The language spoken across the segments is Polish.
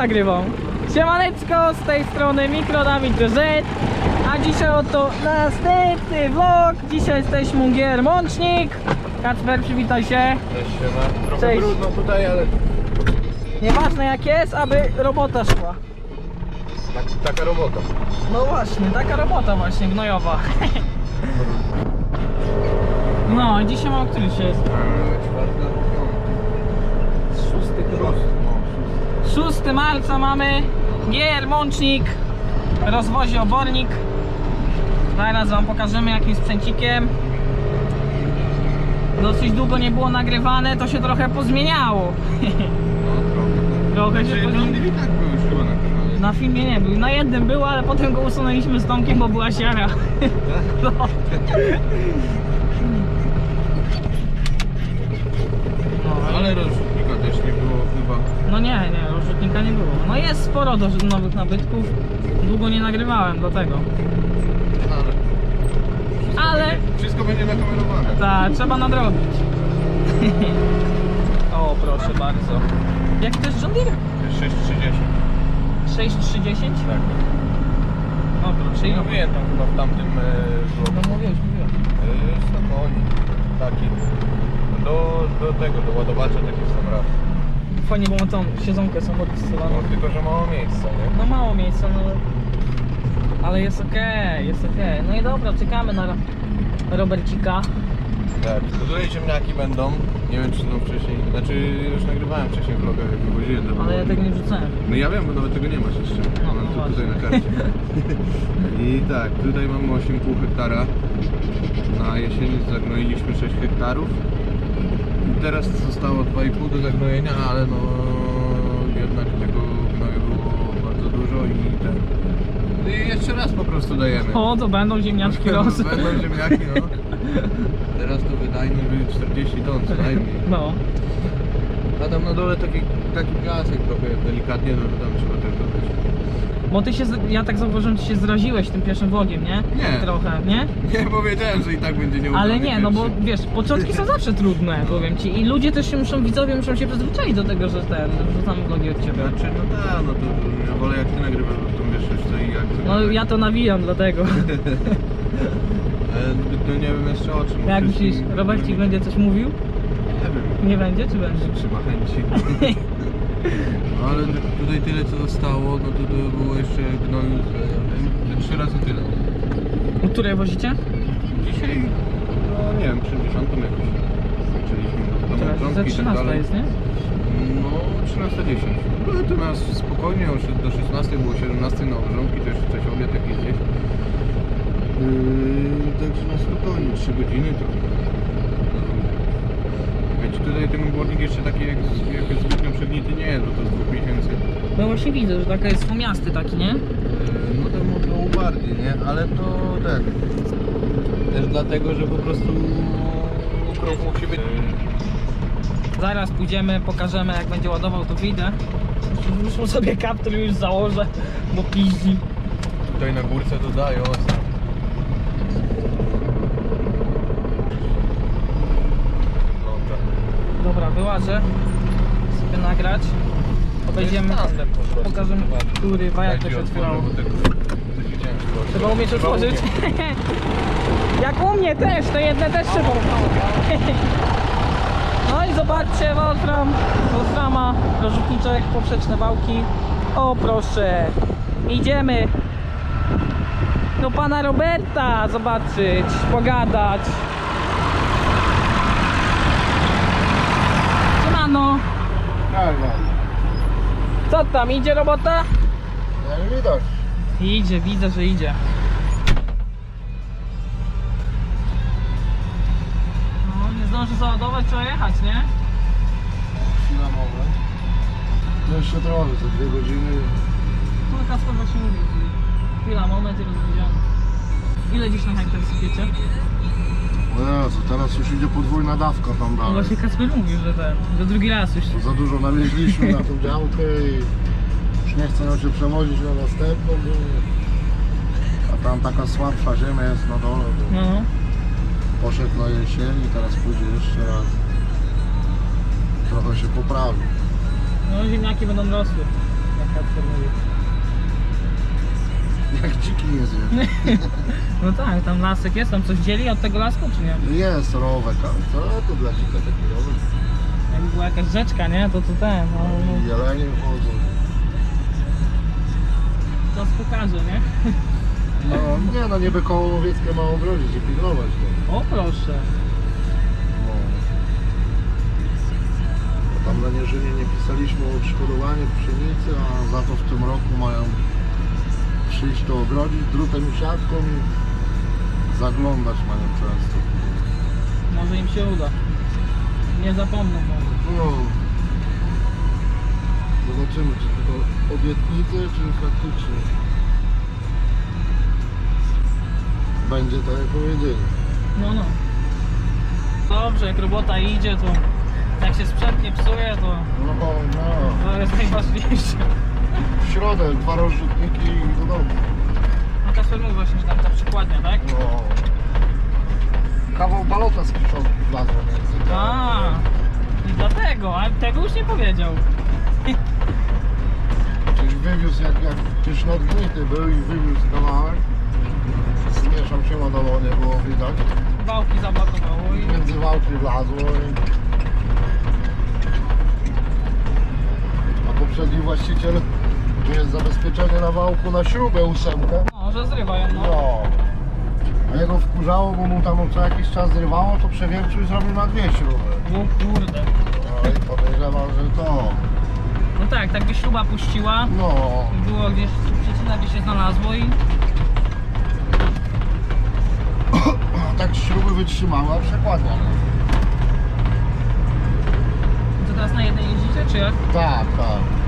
Już nagrywam. Siemaneczko, z tej strony Mikro Dawid DZ. A dzisiaj oto następny vlog. Dzisiaj jesteśmy Gier Mącznik. Kacper, przywitaj się. Cześć, siema. Trochę Cześć. brudno tutaj, ale Nieważne jak jest, aby robota szła. tak, taka robota. No właśnie, taka robota właśnie, gnojowa. No, dzisiaj mam który się jest? Czwarta, Szósty chyba. Szósty. 6 marca mamy GR Mącznik rozwozi obornik zaraz wam pokażemy jakim sprzęcikiem dosyć długo nie było nagrywane to się trochę pozmieniało No, trochę. się Czyli pozmieniało tak na filmie nie był, na jednym był, ale potem go usunęliśmy z Tomkiem, bo była siara no. Ale rozrzutnika też nie było chyba. No nie, nie, rozrzutnika nie było. No jest sporo do nowych nabytków. Długo nie nagrywałem dlatego. Ale... Wszystko Ale- Będzie, wszystko będzie nakamerowane. Tak, trzeba nadrobić. o, proszę bardzo. Jak to jest John Deere? 630. 6310? Tak. No proszę, I i mówiłem tam chyba w tamtym e, No mówiłeś, mówiłeś. E, Stokoni. Taki. Do, do tego, do ładowacza taki sam raz. Fajnie, bo tą siedzonkę samorysowaną. No tylko, że mało miejsca, nie? No mało miejsca, no. Ale jest okej, jest okej. No i dobra, czekamy na Robercika. Tak, tutaj ziemniaki będą. Nie wiem czy są wcześniej. Znaczy już nagrywałem wcześniej vloga, jak wywoziłem do Ale ja tego nie wrzucałem. No ja wiem, bo nawet tego nie masz jeszcze. No, Mam no to tutaj na właśnie. karcie. I tak, tutaj mamy 8,5 hektara. Na jesieni zagnoiliśmy 6 hektarów. Teraz zostało 2,5 do zagnojenia, ale no jednak tego gnoju było bardzo dużo i ten. I jeszcze raz po prostu dajemy. O, to będą ziemniaczki rosły. Będą ziemniaki, no. Teraz to wydajny by 40 ton co najmniej. No. A tam na dole taki, taki piasek trochę delikatnie, no to tam trzeba też dodać. Bo ty się, z- ja tak zauważyłem, ty się zraziłeś tym pierwszym vlogiem, nie? Nie. Trochę, nie? Nie powiedziałem, że i tak będzie nieudany Ale nie, no bo pierwszy. wiesz, początki są zawsze trudne, powiem ci. I ludzie też się muszą, widzowie muszą się przyzwyczaić do tego, że ten, że wrzucamy vlogi od ciebie. Znaczy, no tak, no to, to ja wolę jak ty nagrywasz, bo to wiesz już co i jak. No ja to nawijam dlatego. Ale zbytnio nie wiem jeszcze o czym. Jak mówisz myślisz, i- Robercik będzie coś mówił? Nie wiem. Nie będzie, czy będzie? Trzyma chęci. No ale tutaj tyle co zostało, no to, to było jeszcze gnoju, z, ja wiem, trzy razy tyle. U której wozicie? Dzisiaj, no nie wiem, 60 jakoś. Zaczęliśmy tam Teraz trąbki za i tak 13 dalej. jest, nie? No, 13.10. Były to nas spokojnie, już do 16 było 17 na obrządki, to jeszcze coś obiad jakiś gdzieś. Yy, także na spokojnie, 3 godziny to. Górnik jeszcze taki jak, jak zbytnio przegnity nie jest, bo to z dwóch miesięcy. No właśnie widzę, że taka jest fumiasty taki, nie? Yy, no to było bardziej, nie? Ale to tak. Też dlatego, że po prostu krok musi być. Zaraz pójdziemy, pokażemy jak będzie ładował, to wyjdę. Już mu sobie kaptur już założę, bo piździ. Tutaj na górce dodają sam. Wygląda. Dobra, wyłażę sobie nagrać. Obejdziemy, pokażemy, który wajak to się otwierało. Trzeba umieć otworzyć. Jak u mnie też, to jedne też trzeba. No i zobaczcie, Wolfram, Wolframa, rozrzutniczek, poprzeczne wałki. O proszę, idziemy do pana Roberta zobaczyć, pogadać. Siemano, Tak, tak. Co tam, idzie robota? Jak widać. Idzie, widzę, że idzie. No, nie zdąży załadować, trzeba jechać, nie? Chwila, moment. No jeszcze trochę, za dwie godziny. No Kasper właśnie mówi. Chwila, moment i rozwiedziony. Ile dziś na hektar sypiecie? O Jezu, teraz już idzie podwójna dawka tam No dalej. właśnie Kasper mówił, że ten, że drugi raz już. Za dużo nawieźliśmy na tą działkę i już nie chcę ją się przewozić na następną, bo... A tam taka słabsza ziemia jest na dole, bo No, poszedł na jesieni, teraz pójdzie jeszcze raz. Trochę się poprawi. no ziemniaki będą rosły. Kacper mówi. Jak dziki nie zje. No tak, tam lasek jest, tam coś dzieli od tego lasku, czy nie? Jest rowek, ale co to dla dzika taki rowek? Jakby była jakaś rzeczka, nie? To to ten, no, no Jelenie wchodzą. to pokaże, nie? No nie no, niby koło łowieckie ma ogrodzić i pilnować to. O proszę. No. Bo Tam na Nierzynie nie pisaliśmy o odszkodowanie w pszenicy, a za to w tym roku mają przyjść to ogrodzić drutem i siatką i zaglądać mają często. Może im się uda. Nie zapomnę może. No. Zobaczymy, czy tylko obietnice, czy faktycznie będzie tak jak powiedzieli. No, no. Dobrze, jak robota idzie, to jak się sprzęt nie psuje, to No, no. to jest najważniejsze. W środę dwa rozrzutniki i do domu. No Kasper mówił właśnie, że tam ta przykładnia, tak? No. Kawał balota z kiszonki między. A, i dlatego, a tego już nie powiedział. Czyli wywiózł jak, jak pyszne odgnity był i wywiózł kawałek. Zmieszał się ładował, nie było widać. Wałki zablokowało i Między wałki wlazło i... A poprzedni właściciel, jest zabezpieczenie na wałku na śrubę ósemkę. no, że zrywają, no. No. A jego wkurzało, bo mu tam co jakiś czas zrywało, to przewiercił i zrobił na dwie śruby. O kurde. No i podejrzewam, że to... No tak, tak by śruba puściła, No. było gdzieś, przyczyna by się znalazło i tak śruby wytrzymała, przekładnia. to teraz na jednej jeździcie, czy jak? Tak, tak.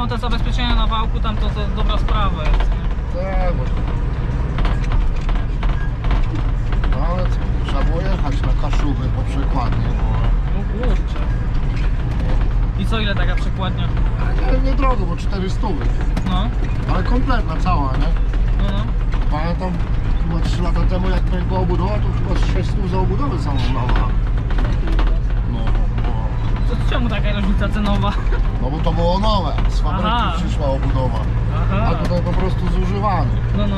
No te zabezpieczenia na wałku tam to, to dobra sprawa jest. nie? Tak, bo... No ale co, trzeba było jechać na kaszuby po przekładnie, bo... No kurczę. I co ile taka przekładnia? Nie, nie drogo, bo 400, No, ale kompletna cała, nie? no, no. Pamiętam chyba 3 lata temu jak była obudowa, to chyba z 600 za obudowę samą dała. No, no, czemu taka różnica cenowa? no bo to było nowe, z fabryki Aha. przyszła obudowa, a Aha. tutaj po prostu zużywany. No, no.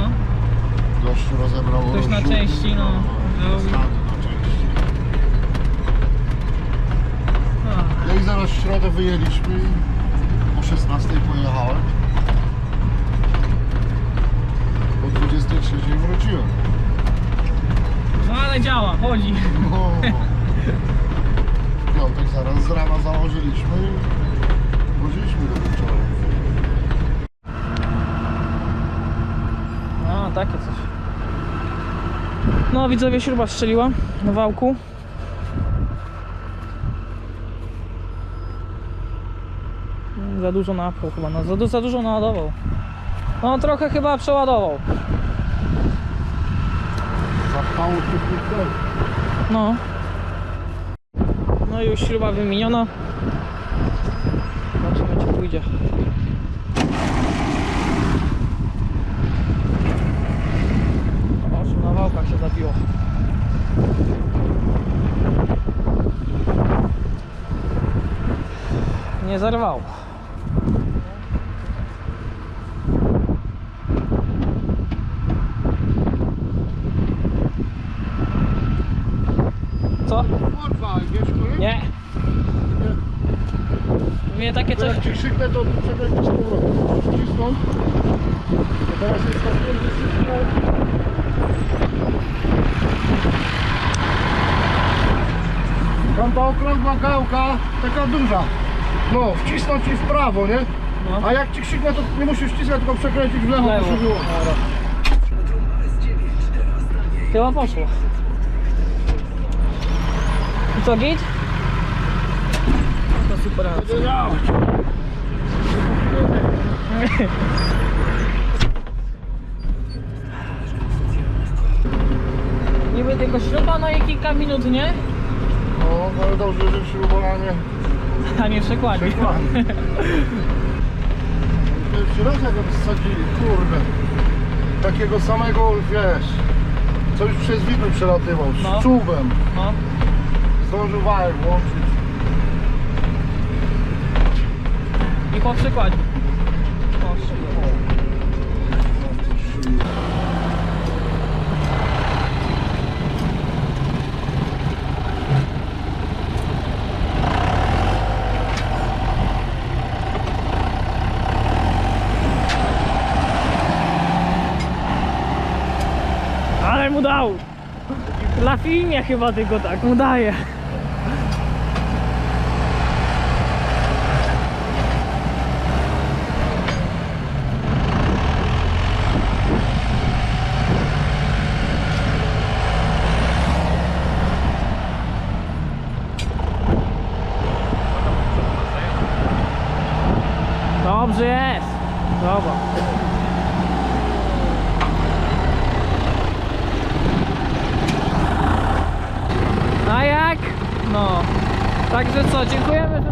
Gościu rozebrał Ktoś na części, no, wziął i- Stany na części. A, No i zaraz w środę wyjęliśmy i o 16 pojechałem. O 23 wróciłem. No ale działa, chodzi. No. Piątek zaraz z rana założyliśmy i woziliśmy do wieczoru. A, takie coś. No, widzowie, śruba strzeliła na wałku. Za dużo napchał chyba, no, za, du- za dużo naładował. No, trochę chyba przeładował. Zapchało się. No. No i już śruba wymieniona. Zobaczymy, czy pójdzie. O, na wałkach się zabiło. Nie zerwało. Co? Kurwa, wiesz który? Nie. Mnie takie coś. jak ci krzyknę, to przekręcisz z powrotem. Wcisnąć. To teraz jest tak. Tam ta okrągła gałka, taka duża. No, wcisnąć i w prawo, nie? No. A jak ci krzyknę, to nie musisz wciskać, tylko przekręcić w lewo, Lewo. się było. Chyba poszło. I co, git? Super. Niby tylko śruba, no i kilka minut, nie? No, ale dobrze, że śrubowanie A nie przekładnie. przekładnie. Pierwszy raz jak wsadzili, kurde. Takiego samego, wiesz, co już przez widły przelatywał, z No. czubem. No. Zdążył wałek włączyć. Przykładzie. Po przykładzie. Ale mu dał! Dla filmie chyba tylko tak mu daje. Dobrze jest. Dobra. A jak? No. Także co, dziękujemy,